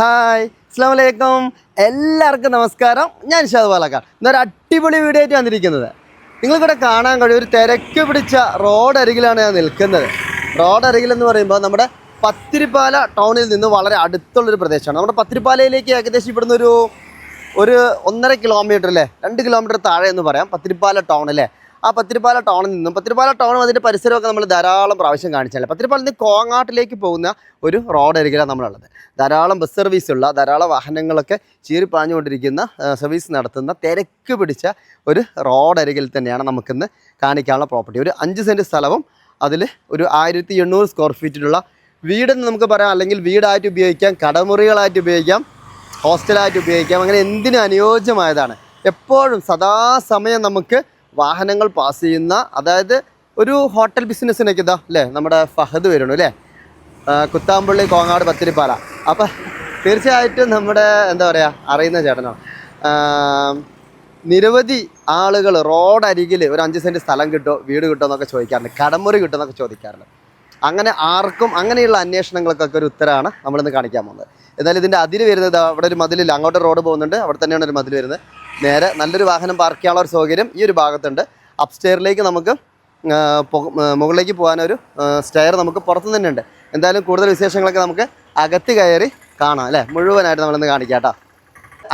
Hi അസ്സാം വലൈക്കും എല്ലാവർക്കും നമസ്കാരം. ഞാൻ ഷാദ് പാലക്കാട്. ഇന്നൊരു അടിപൊളി വീഡിയോ ആയിട്ട് വന്നിരിക്കുന്നത്. നിങ്ങൾക്കിവിടെ കാണാൻ കഴിയും ഒരു തിരക്ക് പിടിച്ച റോഡ് അരികിലാണ് ഞാൻ നിൽക്കുന്നത്. റോഡ് അരികിലെന്ന് പറയുമ്പോൾ നമ്മുടെ പത്തിരിപ്പാല ടൗണിൽ നിന്ന് വളരെ അടുത്തുള്ളൊരു പ്രദേശമാണ്. നമ്മുടെ പത്തിരിപ്പാലയിലേക്ക് ഏകദേശം ഇവിടുന്ന് ഒരു ഒരു ഒന്നര കിലോമീറ്റർ അല്ലേ? രണ്ട് കിലോമീറ്റർ താഴെ എന്ന് പറയാം പത്തിരിപ്പാല ടൗൺ അല്ലേ? ആ പത്തിരിപ്പാല ടൗണിൽ നിന്നും. പത്തിരിപ്പാല ടൗണും അതിന്റെ പരിസരമൊക്കെ നമ്മൾ ധാരാളം പ്രാവശ്യം കാണിച്ചാലേ പത്തിരിപ്പാലിൽ നിന്ന് കോങ്ങാട്ടിലേക്ക് പോകുന്ന ഒരു റോഡ് അരികിലാണ് നമ്മളുള്ളത്. ധാരാളം ബസ് സർവീസ് ഉള്ള ധാരാളം വാഹനങ്ങളൊക്കെ ചീറിപ്പാഞ്ഞുകൊണ്ടിരിക്കുന്ന സർവീസ് നടത്തുന്ന തിരക്ക് പിടിച്ച ഒരു റോഡ് അരികിൽ തന്നെയാണ് നമുക്കിന്ന് കാണിക്കാനുള്ള പ്രോപ്പർട്ടി ഒരു അഞ്ച് സെന്റ് സ്ഥലവും അതിൽ ഒരു ആയിരത്തി എണ്ണൂറ് സ്ക്വയർ ഫീറ്റിലുള്ള വീടെന്ന് നമുക്ക് പറയാം. അല്ലെങ്കിൽ വീടായിട്ട് ഉപയോഗിക്കാം കടമുറികളായിട്ട് ഉപയോഗിക്കാം ഹോസ്റ്റലായിട്ട് ഉപയോഗിക്കാം. അങ്ങനെ എന്തിനും അനുയോജ്യമായതാണ്? എപ്പോഴും സദാസമയം നമുക്ക് വാഹനങ്ങൾ പാസ് ചെയ്യുന്ന അതായത് ഒരു ഹോട്ടൽ ബിസിനസ്സിനൊക്കെ ഇതാ അല്ലേ നമ്മുടെ ഫഹദ് വരുന്നു അല്ലേ കുത്താമ്പള്ളി കോങ്ങാട് പത്തിരിപ്പാല. അപ്പം തീർച്ചയായിട്ടും നമ്മുടെ എന്താ പറയുക അറിയുന്ന ചേട്ടനാണ് നിരവധി ആളുകൾ റോഡ് അരികിൽ ഒരു അഞ്ച് സെന്റ് സ്ഥലം കിട്ടോ വീട് കിട്ടുമോ എന്നൊക്കെ ചോദിക്കാറുണ്ട്. കടമുറി കിട്ടുമോ എന്നൊക്കെ ചോദിക്കാറുണ്ട്. അങ്ങനെ ആർക്കും അങ്ങനെയുള്ള അന്വേഷണങ്ങൾക്കൊക്കെ ഒരു ഉത്തരമാണ് നമ്മളിന്ന് കാണിക്കാൻ പോകുന്നത്. എന്നാലും ഇതിന്റെ അതിര് വരുന്നത് അവിടെ ഒരു മതിലില്ല. അങ്ങോട്ട് റോഡ് പോകുന്നുണ്ട്. അവിടെ തന്നെയാണ് ഒരു മതിൽ വരുന്നത്. നേരെ നല്ലൊരു വാഹനം പാർക്ക് ചെയ്യാനുള്ള ഒരു സൗകര്യം ഈ ഒരു ഭാഗത്തുണ്ട്. അപ്സ്റ്റെയറിലേക്ക് നമുക്ക് മുകളിലേക്ക് പോകാനൊരു സ്റ്റെയർ നമുക്ക് പുറത്തു തന്നെ ഉണ്ട് എന്തായാലും കൂടുതൽ വിശേഷങ്ങളൊക്കെ നമുക്ക് അകത്ത് കയറി കാണാം അല്ലേ? മുഴുവനായിട്ട് നമ്മളിന്ന് കാണിക്കാം കേട്ടോ.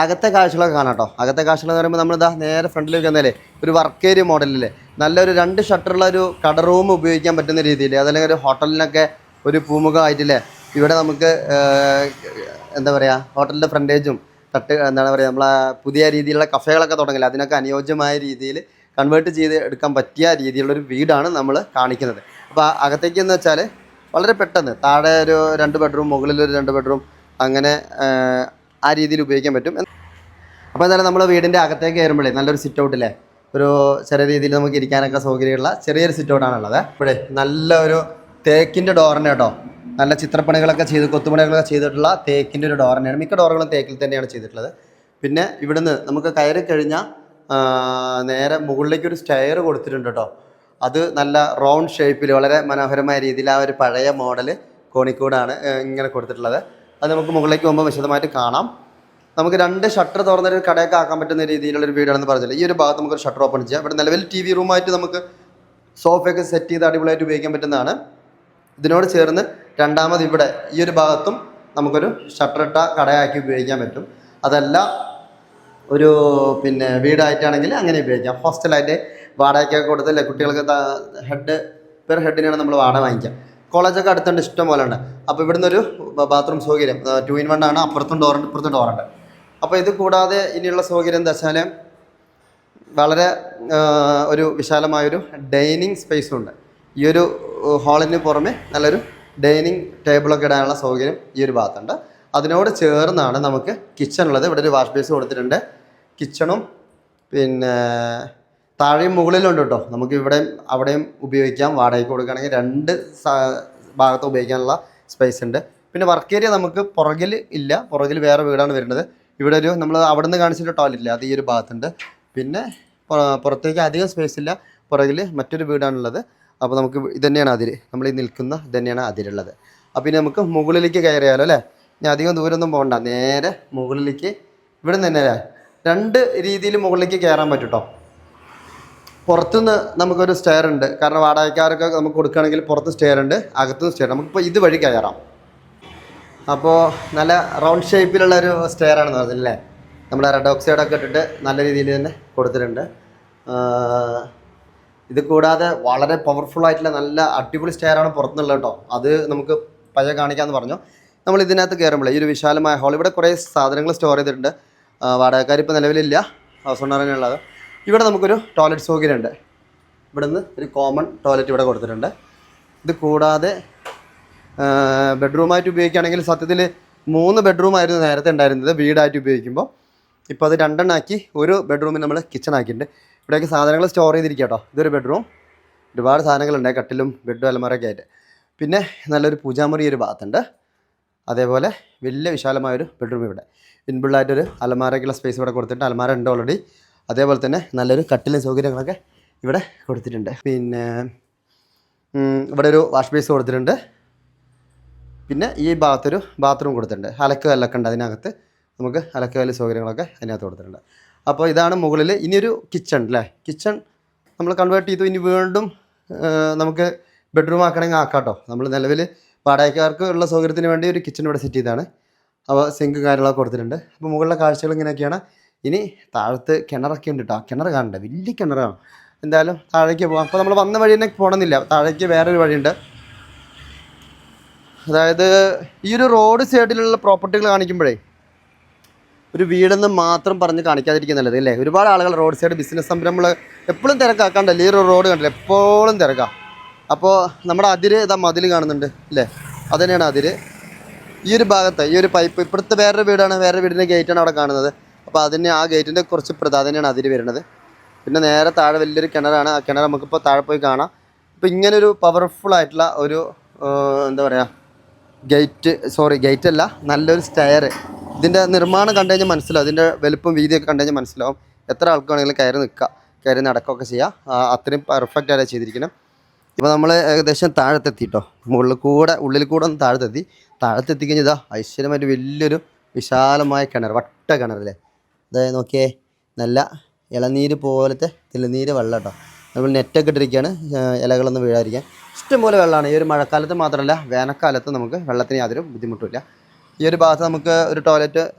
അകത്തെ കാഴ്ചകളൊക്കെ കാണാം കേട്ടോ. അകത്തെ കാഴ്ചകൾ എന്ന് പറയുമ്പോൾ നമ്മളിതാ നേരെ ഫ്രണ്ടിലേക്ക് വന്നാലേ ഒരു വർക്ക് ഏരിയ മോഡലില്ലേ നല്ലൊരു രണ്ട് ഷട്ടറുള്ള ഒരു കട റൂം ഉപയോഗിക്കാൻ പറ്റുന്ന രീതിയിൽ അതല്ലെങ്കിൽ ഒരു ഹോട്ടലിനൊക്കെ ഒരു പൂമുഖമായിട്ടില്ലേ ഇവിടെ നമുക്ക് എന്താ പറയുക ഹോട്ടലിന്റെ ഫ്രണ്ടേജും തട്ട് എന്താണ് പറയുക നമ്മളെ പുതിയ രീതിയിലുള്ള കഫേകളൊക്കെ തുടങ്ങില്ല. അതിനൊക്കെ അനുയോജ്യമായ രീതിയിൽ കൺവേർട്ട് ചെയ്ത് എടുക്കാൻ പറ്റിയ രീതിയിലുള്ളൊരു വീടാണ് നമ്മൾ കാണിക്കുന്നത്. അപ്പോൾ അകത്തേക്ക് എന്ന് വെച്ചാൽ വളരെ പെട്ടെന്ന് താഴെ ഒരു രണ്ട് ബെഡ്റൂം മുകളിൽ ഒരു രണ്ട് ബെഡ്റൂം അങ്ങനെ ആ രീതിയിൽ ഉപയോഗിക്കാൻ പറ്റും. അപ്പോൾ എന്തായാലും നമ്മൾ വീടിന്റെ അകത്തേക്ക് കയറുമ്പോഴേ നല്ലൊരു സിറ്റ് ഔട്ടില്ലേ ഒരു ചെറിയ രീതിയിൽ നമുക്ക് ഇരിക്കാനൊക്കെ സൗകര്യമുള്ള ചെറിയൊരു സിറ്റ് ഔട്ടാണുള്ളത് ഇവിടെ നല്ലൊരു തേക്കിന്റെ ഡോറിന് കേട്ടോ നല്ല ചിത്രപ്പണികളൊക്കെ ചെയ്ത് കൊത്തുപണികളൊക്കെ ചെയ്തിട്ടുള്ള തേക്കിന്റെ ഒരു ഡോർ തന്നെയാണ് മിക്ക ഡോറുകളും തേക്കിൽ തന്നെയാണ് ചെയ്തിട്ടുള്ളത്. പിന്നെ ഇവിടുന്ന് നമുക്ക് കയറി കഴിഞ്ഞാൽ നേരെ മുകളിലേക്ക് ഒരു സ്റ്റെയർ കൊടുത്തിട്ടുണ്ട് കേട്ടോ അത് നല്ല റൗണ്ട് ഷേപ്പിൽ വളരെ മനോഹരമായ രീതിയിൽ ആ ഒരു പഴയ മോഡൽ കോണിക്കൂടാണ് ഇങ്ങനെ കൊടുത്തിട്ടുള്ളത്. അത് നമുക്ക് മുകളിലേക്ക് പോകുമ്പോൾ വിശദമായിട്ട് കാണാം. നമുക്ക് രണ്ട് ഷട്ടർ തുറന്നൊരു കടയൊക്കെ ആക്കാൻ പറ്റുന്ന രീതിയിലുള്ള ഒരു വീടാണെന്ന് പറഞ്ഞില്ല? ഈ ഒരു ഭാഗത്ത് നമുക്ക് ഒരു ഷട്ടർ ഓപ്പൺ ചെയ്യാം. ഇവിടെ നിലവിൽ ടി വി റൂമായിട്ട് നമുക്ക് സോഫയൊക്കെ സെറ്റ് ചെയ്ത് അടിപൊളിയായിട്ട് ഉപയോഗിക്കാൻ പറ്റുന്നതാണ്. ഇതിനോട് ചേർന്ന് രണ്ടാമത് ഇവിടെ ഈ ഒരു ഭാഗത്തും നമുക്കൊരു ഷട്ടർ ഇട്ട കടയാക്കി ഉപയോഗിക്കാൻ പറ്റും. അതല്ല ഒരു പിന്നെ വീടായിട്ടാണെങ്കിൽ അങ്ങനെ ഉപയോഗിക്കാം. ഹോസ്റ്റലായിട്ട് വാടകയ്ക്കൊക്കെ കൊടുത്തല്ലേ? കുട്ടികൾക്ക് ഹെഡ് പെർ ഹെഡിനാണ് നമ്മൾ വാടക വാങ്ങിക്കുക. കോളേജൊക്കെ അടുത്തുണ്ട് ഇഷ്ടം പോലെ ഉണ്ട്. അപ്പോൾ ഇവിടുന്ന് ഒരു ബാത്റൂം സൗകര്യം ടു ഇൻ വൺ ആണ് അപ്പുറത്തും ഡോറുണ്ട് ഇപ്പുറത്തും ഡോറുണ്ട് അപ്പോൾ ഇത് കൂടാതെ ഇനിയുള്ള സൗകര്യം എന്താ വെച്ചാൽ വളരെ ഒരു വിശാലമായൊരു ഡൈനിങ് സ്പേസും ഉണ്ട് ഈ ഒരു ഹാളിന് പുറമെ നല്ലൊരു ഡൈനിങ് ടേബിളൊക്കെ ഇടാനുള്ള സൗകര്യം ഈ ഒരു ഭാഗത്തുണ്ട്. അതിനോട് ചേർന്നാണ് നമുക്ക് കിച്ചൺ ഉള്ളത്. ഇവിടെ ഒരു വാഷ് ബേസ് കൊടുത്തിട്ടുണ്ട്. കിച്ചണും പിന്നെ താഴെയും മുകളിലുണ്ട് കേട്ടോ. നമുക്ക് ഇവിടെയും അവിടെയും ഉപയോഗിക്കാം. വാടകയ്ക്ക് കൊടുക്കുകയാണെങ്കിൽ രണ്ട് ഭാഗത്ത് ഉപയോഗിക്കാനുള്ള സ്പേസ് ഉണ്ട്. പിന്നെ വർക്ക് ഏരിയ നമുക്ക് പുറകിൽ ഇല്ല. പുറകിൽ വേറെ വീടാണ് വരുന്നത്. ഇവിടെ ഒരു നമ്മൾ അവിടെ നിന്ന് കാണിച്ചിട്ട് ടോയ്ലറ്റ് ഇല്ല. അത് ഈ ഒരു ഭാഗത്തുണ്ട്. പിന്നെ പുറത്തേക്ക് അധികം സ്പേസ് ഇല്ല. പുറകിൽ മറ്റൊരു വീടാണുള്ളത് അപ്പോൾ നമുക്ക് ഇത് തന്നെയാണ് അതിര്. നമ്മൾ ഈ നിൽക്കുന്ന ഇത് തന്നെയാണ് അതിരുള്ളത്. അപ്പോൾ ഇനി നമുക്ക് മുകളിലേക്ക് കയറിയാലോ അല്ലേ? ഞാൻ അധികം ദൂരമൊന്നും പോകണ്ട. നേരെ മുകളിലേക്ക്. ഇവിടെ നിന്ന് തന്നെ അല്ലേ രണ്ട് രീതിയിൽ മുകളിലേക്ക് കയറാൻ പറ്റും കേട്ടോ പുറത്തുനിന്ന് നമുക്കൊരു സ്റ്റെയർ ഉണ്ട്. കാരണം വാടകക്കാർക്ക് നമുക്ക് കൊടുക്കുകയാണെങ്കിൽ പുറത്ത് സ്റ്റെയർ ഉണ്ട് അകത്തുനിന്ന് സ്റ്റെയർ നമുക്കിപ്പോൾ ഇത് വഴി കയറാം. അപ്പോൾ നല്ല റൗണ്ട് ഷേപ്പിലുള്ള ഒരു സ്റ്റെയർ ആണെന്ന് പറഞ്ഞില്ലേ? നമ്മുടെ റെഡ് ഓക്സൈഡൊക്കെ ഇട്ടിട്ട് നല്ല രീതിയിൽ തന്നെ കൊടുത്തിട്ടുണ്ട്. ഇത് കൂടാതെ വളരെ പവർഫുൾ ആയിട്ടുള്ള നല്ല അടിപൊളി സ്റ്റെയറാണ് പുറത്തുനിന്നുള്ളത് കേട്ടോ. അത് നമുക്ക് പഴയ കാണിക്കാമെന്ന് പറഞ്ഞു. നമ്മൾ ഇതിനകത്ത് കയറുമ്പോൾ ഈ ഒരു വിശാലമായ ഹാൾ ഇവിടെ കുറേ സാധനങ്ങൾ സ്റ്റോർ ചെയ്തിട്ടുണ്ട്. വാടകക്കാർ ഇപ്പോൾ നിലവിലില്ല. ഹൗസ് ഓണറിനുള്ളത് ഇവിടെ നമുക്കൊരു ടോയ്ലറ്റ് സൗകര്യമുണ്ട് ഇവിടെ നിന്ന് ഒരു കോമൺ ടോയ്ലറ്റ് ഇവിടെ കൊടുത്തിട്ടുണ്ട്. ഇത് കൂടാതെ ബെഡ്റൂമായിട്ട് ഉപയോഗിക്കുകയാണെങ്കിൽ സത്യത്തിൽ മൂന്ന് ബെഡ്റൂമായിരുന്നു നേരത്തെ ഉണ്ടായിരുന്നത്. വീടായിട്ട് ഉപയോഗിക്കുമ്പോൾ. ഇപ്പോൾ അത് രണ്ടെണ്ണാക്കി ഒരു ബെഡ്റൂമിൽ നമ്മൾ കിച്ചൺ ആക്കിയിട്ടുണ്ട്. ഇവിടെയൊക്കെ സാധനങ്ങൾ സ്റ്റോർ ചെയ്തിരിക്കുക കേട്ടോ ഇതൊരു ബെഡ്റൂം ഒരുപാട് സാധനങ്ങളുണ്ട്. കട്ടിലും ബെഡും അലമാരൊക്കെ ആയിട്ട്. പിന്നെ നല്ലൊരു പൂജാമുറി ഒരു ഭാഗത്തുണ്ട്. അതേപോലെ വലിയ വിശാലമായൊരു ബെഡ്റൂം ഇവിടെ. ഇൻബിൾഡായിട്ടൊരു അലമാരയ്ക്കുള്ള സ്പേസ് ഇവിടെ കൊടുത്തിട്ട് അലമാര ഉണ്ട് ഓൾറെഡി അതേപോലെ തന്നെ നല്ലൊരു കട്ടിലും സൗകര്യങ്ങളൊക്കെ ഇവിടെ കൊടുത്തിട്ടുണ്ട്. പിന്നെ ഇവിടെ ഒരു വാഷ് ബേസ് കൊടുത്തിട്ടുണ്ട്. പിന്നെ ഈ ഭാഗത്തൊരു ബാത്റൂം കൊടുത്തിട്ടുണ്ട്. അലക്കുകല്ലൊക്കെ ഉണ്ട് അതിനകത്ത്. നമുക്ക് അലക്കുകല്ല് സൗകര്യങ്ങളൊക്കെ അതിനകത്ത് കൊടുത്തിട്ടുണ്ട്. അപ്പോൾ ഇതാണ് മുകളിൽ ഇനിയൊരു കിച്ചൺ അല്ലേ കിച്ചൺ നമ്മൾ കൺവേർട്ട് ചെയ്തു. ഇനി വീണ്ടും നമുക്ക് ബെഡ്റൂം ആക്കണമെങ്കിൽ ആക്കാം കേട്ടോ നമ്മൾ നിലവിൽ വാടകക്കാർക്ക് ഉള്ള സൗകര്യത്തിന് വേണ്ടി ഒരു കിച്ചൺ ഇവിടെ സെറ്റ് ചെയ്താണ് അപ്പോൾ സിങ്ക് കാര്യങ്ങളൊക്കെ കൊടുത്തിട്ടുണ്ട്. അപ്പോൾ മുകളിലെ കാഴ്ചകൾ ഇങ്ങനെയൊക്കെയാണ്. ഇനി താഴത്ത് കിണറൊക്കെ ഉണ്ട് കേട്ടോ കിണർ കാണണ്ട. വലിയ കിണറാണ്. എന്തായാലും താഴേക്ക് പോകാം അപ്പോൾ നമ്മൾ വന്ന വഴി തന്നെ പോകണമെന്നില്ല താഴേക്ക് വേറൊരു വഴിയുണ്ട്. അതായത് ഈ ഒരു റോഡ് സൈഡിലുള്ള പ്രോപ്പർട്ടികൾ കാണിക്കുമ്പോഴേ ഒരു വീടെന്ന് മാത്രം പറഞ്ഞ് കാണിക്കാതിരിക്കുന്നുള്ളത് അല്ലേ? ഒരുപാട് ആളുകൾ റോഡ് സൈഡ് ബിസിനസ് സംരംഭങ്ങൾ എപ്പോഴും തിരക്കാക്കണ്ടല്ലേ ഈ റോഡ് കണ്ടില്ല? എപ്പോഴും തിരക്കാം. അപ്പോൾ നമ്മുടെ അതിര് ഇതാ മതിൽ കാണുന്നുണ്ട് അല്ലേ? അത് തന്നെയാണ് അതിര്. ഈ ഒരു ഭാഗത്ത് ഈ ഒരു പൈപ്പ് ഇപ്പോഴത്തെ വേറൊരു വീടാണ് വേറൊരു വീടിന്റെ ഗേറ്റാണ് അവിടെ കാണുന്നത്. അപ്പോൾ അതിന് ആ ഗേറ്റിന്റെ കുറച്ച് പ്രധാനമാണ് അതിര് വരുന്നത്. പിന്നെ നേരെ താഴെ വലിയൊരു കിണറാണ്. ആ കിണർ നമുക്കിപ്പോൾ താഴെ പോയി കാണാം. ഇപ്പോൾ ഇങ്ങനൊരു പവർഫുൾ ആയിട്ടുള്ള ഒരു എന്താ പറയുക ഗേറ്റ് സോറി ഗേറ്റ് അല്ല നല്ലൊരു സ്റ്റെയർ ഇതിന്റെ നിർമ്മാണം കണ്ടു കഴിഞ്ഞാൽ മനസ്സിലാവും. ഇതിന്റെ വലുപ്പം വീതിയൊക്കെ കണ്ടു കഴിഞ്ഞാൽ മനസ്സിലാവും. എത്ര ആൾക്കാണെങ്കിലും കയറി നിൽക്കുക കയറി നടക്കുകയൊക്കെ ചെയ്യുക അത്രയും പെർഫെക്റ്റ് ആയിട്ട് ചെയ്തിരിക്കണം ഇപ്പോൾ നമ്മൾ ഏകദേശം താഴത്തെത്തി കേട്ടോ മുകളിൽ കൂടെ ഉള്ളിൽ കൂടെ ഒന്ന് താഴത്തെത്തി. താഴത്തെത്തി കഴിഞ്ഞാൽ ഇതാ ഐശ്വര്യമായിട്ട് വലിയൊരു വിശാലമായ കിണർ വട്ട കിണറല്ലേ അതായത് നോക്കിയേ നല്ല ഇളനീര് പോലത്തെ തെളിനീര് വെള്ളം കേട്ടോ നമ്മൾ നെറ്റൊക്കെ ഇട്ടിരിക്കുകയാണ്. ഇലകളൊന്നും വീഴാതിരിക്കാൻ. ഇഷ്ടംപോലെ വെള്ളമാണ്. ഈ ഒരു മഴക്കാലത്ത് മാത്രമല്ല വേനൽക്കാലത്ത് നമുക്ക് വെള്ളത്തിന് യാതൊരു ബുദ്ധിമുട്ടില്ല ഈ ഒരു ഭാഗത്ത് നമുക്ക് ഒരു ടോയ്ലറ്റ്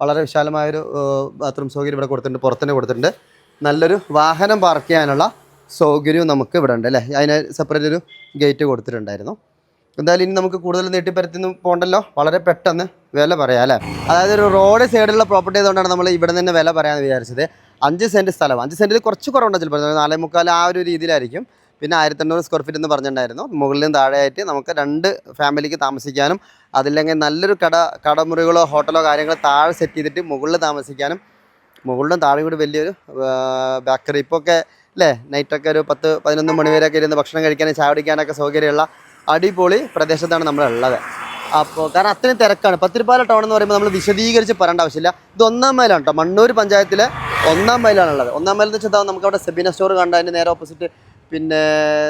വളരെ വിശാലമായൊരു ബാത്റൂം സൗകര്യം ഇവിടെ കൊടുത്തിട്ടുണ്ട് പുറത്തുതന്നെ കൊടുത്തിട്ടുണ്ട്. നല്ലൊരു വാഹനം പാർക്ക് ചെയ്യാനുള്ള സൗകര്യവും നമുക്ക് ഇവിടെ ഉണ്ട് അല്ലേ? അതിന് സെപ്പറേറ്റ് ഒരു ഗേറ്റ് കൊടുത്തിട്ടുണ്ടായിരുന്നു. എന്തായാലും ഇനി നമുക്ക് കൂടുതൽ നീട്ടിപ്പരത്തിന്ന് പോകണ്ടല്ലോ വളരെ പെട്ടെന്ന് വില പറയാം അല്ലേ? അതായത് ഒരു റോഡ് സൈഡിലുള്ള പ്രോപ്പർട്ടി ആയതുകൊണ്ടാണ് നമ്മൾ ഇവിടെ നിന്ന് വില പറയാമെന്ന് വിചാരിച്ചത്. അഞ്ച് സെന്റ് സ്ഥലം. അഞ്ച് സെന്റിൽ കുറച്ച് കുറവുണ്ട് ചിലപ്പോൾ. നാലേ മുക്കാൽ ആ ഒരു രീതിയിലായിരിക്കും. പിന്നെ ആയിരത്തി എണ്ണൂറ് സ്ക്വയർ ഫീറ്റ് എന്ന് പറഞ്ഞിട്ടുണ്ടായിരുന്നു. മുകളിലും താഴെയായിട്ട് നമുക്ക് രണ്ട് ഫാമിലിക്ക് താമസിക്കാനും അതില്ലെങ്കിൽ നല്ലൊരു കട കടമുറികളോ ഹോട്ടലോ കാര്യങ്ങളോ താഴെ സെറ്റ് ചെയ്തിട്ട് മുകളിൽ താമസിക്കാനും മുകളിലും താഴെ കൂടി വലിയൊരു ബേക്കറി ഇപ്പോൾ ഒക്കെ അല്ലേ നൈറ്റൊക്കെ ഒരു പത്ത് പതിനൊന്ന് മണി വരെയൊക്കെ ഇരുന്ന് ഭക്ഷണം കഴിക്കാനും ചായ കുടിക്കാനൊക്കെ സൗകര്യമുള്ള അടിപൊളി പ്രദേശത്താണ് നമ്മളുള്ളത്. അപ്പോൾ കാരണം അത്രയും തിരക്കാണ്. പത്തിരിപ്പാല ടൗൺ എന്ന് പറയുമ്പോൾ നമ്മൾ വിശദീകരിച്ച് പറയേണ്ട ആവശ്യമില്ല. ഇത് ഒന്നാം മൈലാണ് കേട്ടോ മണ്ണൂർ പഞ്ചായത്തിലെ ഒന്നാം മൈലാണുള്ളത്. ഒന്നാം മൈലെന്ന് വെച്ചാൽ നമുക്ക് അവിടെ സെബിന സ്റ്റോർ കണ്ട നേരെ ഓപ്പോസിറ്റ് പിന്നെ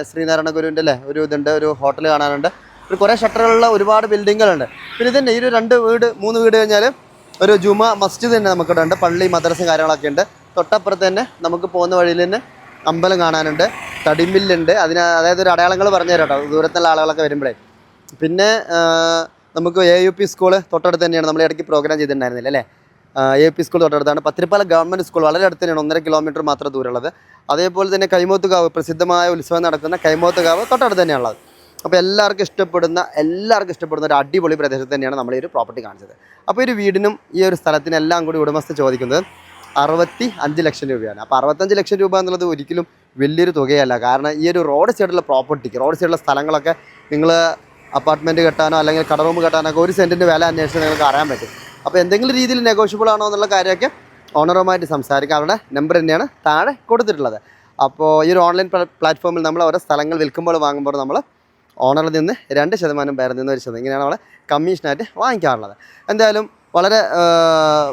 ശ്രീനാരായണ ഗുരുവിന്റെ അല്ലേ ഒരു ഇതുണ്ട് ഒരു ഹോട്ടൽ കാണാനുണ്ട്. ഒരു കുറേ ഷട്ടറുകളുള്ള ഒരുപാട് ബിൽഡിങ്ങുകളുണ്ട് പിന്നെ ഇതന്നെ ഈ ഒരു രണ്ട് വീട് മൂന്ന് വീട് കഴിഞ്ഞാൽ ഒരു ജുമ മസ്ജിദ് തന്നെ നമുക്കിവിടെ ഉണ്ട്. പള്ളി മദ്രസ കാര്യങ്ങളൊക്കെ ഉണ്ട്. തൊട്ടപ്പുറത്ത് തന്നെ നമുക്ക് പോകുന്ന വഴിയിൽ തന്നെ അമ്പലം കാണാനുണ്ട്. തടിമില്ലുണ്ട്. അതിന് അതായത് ഒരു അടയാളങ്ങൾ പറഞ്ഞു തരാം കേട്ടോ. ദൂരത്തുള്ള ആളുകളൊക്കെ വരുമ്പോഴേ. പിന്നെ നമുക്ക് എ യു പി സ്കൂൾ തൊട്ടടുത്ത് തന്നെയാണ്. നമ്മൾ ഇടയ്ക്ക് പ്രോഗ്രാം ചെയ്തിട്ടുണ്ടായിരുന്നില്ല അല്ലേ? എ പി സ്കൂൾ തൊട്ടടുത്താണ്. പത്തിരിപ്പാല ഗവൺമെന്റ് സ്കൂൾ വളരെ അടുത്ത് തന്നെയാണ്. ഒന്നര കിലോമീറ്റർ മാത്രം ദൂരമുള്ളത്. അതേപോലെ തന്നെ കൈമോത്തുകാവ് പ്രസിദ്ധമായ ഉത്സവം നടക്കുന്ന കൈമോത്തുകാവ് തൊട്ടടുത്ത് തന്നെയാണുള്ളത്. അപ്പോൾ എല്ലാവർക്കും ഇഷ്ടപ്പെടുന്ന എല്ലാവർക്കും ഇഷ്ടപ്പെടുന്ന ഒരു അടിപൊളി പ്രദേശത്ത് തന്നെയാണ് നമ്മൾ ഈ ഒരു പ്രോപ്പർട്ടി കാണിച്ചത്. അപ്പോൾ ഒരു വീടിനും ഈ ഒരു സ്ഥലത്തിനും എല്ലാം കൂടി ഉടമസ്ഥ ചോദിക്കുന്നത് അറുപത്തി അഞ്ച് ലക്ഷം രൂപയാണ്. അപ്പോൾ അറുപത്തഞ്ച് ലക്ഷം രൂപ എന്നുള്ളത് ഒരിക്കലും വലിയൊരു തുകയല്ല. കാരണം ഈ ഒരു റോഡ് സൈഡിലുള്ള പ്രോപ്പർട്ടിക്ക് റോഡ് സൈഡിലുള്ള സ്ഥലങ്ങളൊക്കെ നിങ്ങൾ അപ്പാർട്ട്മെന്റ് കെട്ടാനോ അല്ലെങ്കിൽ കട കെട്ടാനോ ഒക്കെ ഒരു സെന്റിന്റെ വില അന്വേഷിച്ച് നിങ്ങൾക്ക് അറിയാൻ പറ്റും. അപ്പോൾ എന്തെങ്കിലും രീതിയിൽ നെഗോഷ്യബിൾ ആണോ എന്നുള്ള കാര്യമൊക്കെ ഓണറുമായിട്ട് സംസാരിക്കാം. അവരുടെ നമ്പർ തന്നെയാണ് താഴെ കൊടുത്തിട്ടുള്ളത്. അപ്പോൾ ഈ ഒരു ഓൺലൈൻ പ്ലാറ്റ്ഫോമിൽ നമ്മൾ ഓരോ സ്ഥലങ്ങൾ വിൽക്കുമ്പോൾ വാങ്ങുമ്പോൾ നമ്മൾ ഓണറിൽ നിന്ന് രണ്ട് ശതമാനം പേരിൽ നിന്ന് ഒരു ശതമാനം ഇങ്ങനെയാണ് നമ്മൾ കമ്മീഷനായിട്ട് വാങ്ങിക്കാറുള്ളത്. എന്തായാലും വളരെ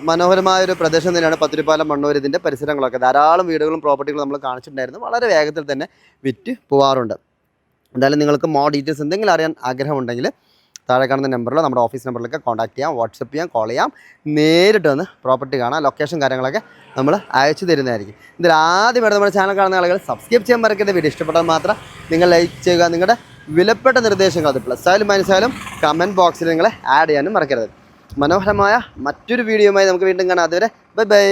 മനോഹരമായൊരു പ്രദേശം തന്നെയാണ് പത്തിരിപ്പാലം മണ്ണൂർ ഇതിന്റെ പരിസരങ്ങളൊക്കെ ധാരാളം വീടുകളും പ്രോപ്പർട്ടികളും നമ്മൾ കാണിച്ചിട്ടുണ്ടായിരുന്നു. വളരെ വേഗത്തിൽ തന്നെ വിറ്റ് പോവാറുണ്ട്. എന്തായാലും നിങ്ങൾക്ക് മോ ഡീറ്റെയിൽസ് എന്തെങ്കിലും അറിയാൻ ആഗ്രഹമുണ്ടെങ്കിൽ താഴെ കാണുന്ന നമ്പറിലോ നമ്മുടെ ഓഫീസ് നമ്പറിലൊക്കെ കോൺടാക്ട് ചെയ്യാം വാട്സപ്പ് ചെയ്യാം കോൾ ചെയ്യാം. നേരിട്ട് വന്ന് പ്രോപ്പർട്ടി കാണാം ലൊക്കേഷൻ കാര്യങ്ങളൊക്കെ നമ്മൾ അയച്ചു തരുന്നതായിരിക്കും. ഇതിൽ ആദ്യമായിട്ട് നമ്മുടെ ചാനൽ കാണുന്ന ആളുകൾ സബ്സ്ക്രൈബ് ചെയ്യാൻ മറക്കരുത്. വീഡിയോ ഇഷ്ടപ്പെട്ടാൽ മാത്രം നിങ്ങൾ ലൈക്ക് ചെയ്യുക. നിങ്ങളുടെ വിലപ്പെട്ട നിർദ്ദേശങ്ങൾ അത് പ്ലസ് ആയാലും മൈനസ് ആയാലും കമന്റ് ബോക്സിൽ നിങ്ങൾ ആഡ് ചെയ്യാനും മറക്കരുത്. മനോഹരമായ മറ്റൊരു വീഡിയോയുമായി നമുക്ക് വീണ്ടും കാണാം. അതുവരെ ബൈ ബൈ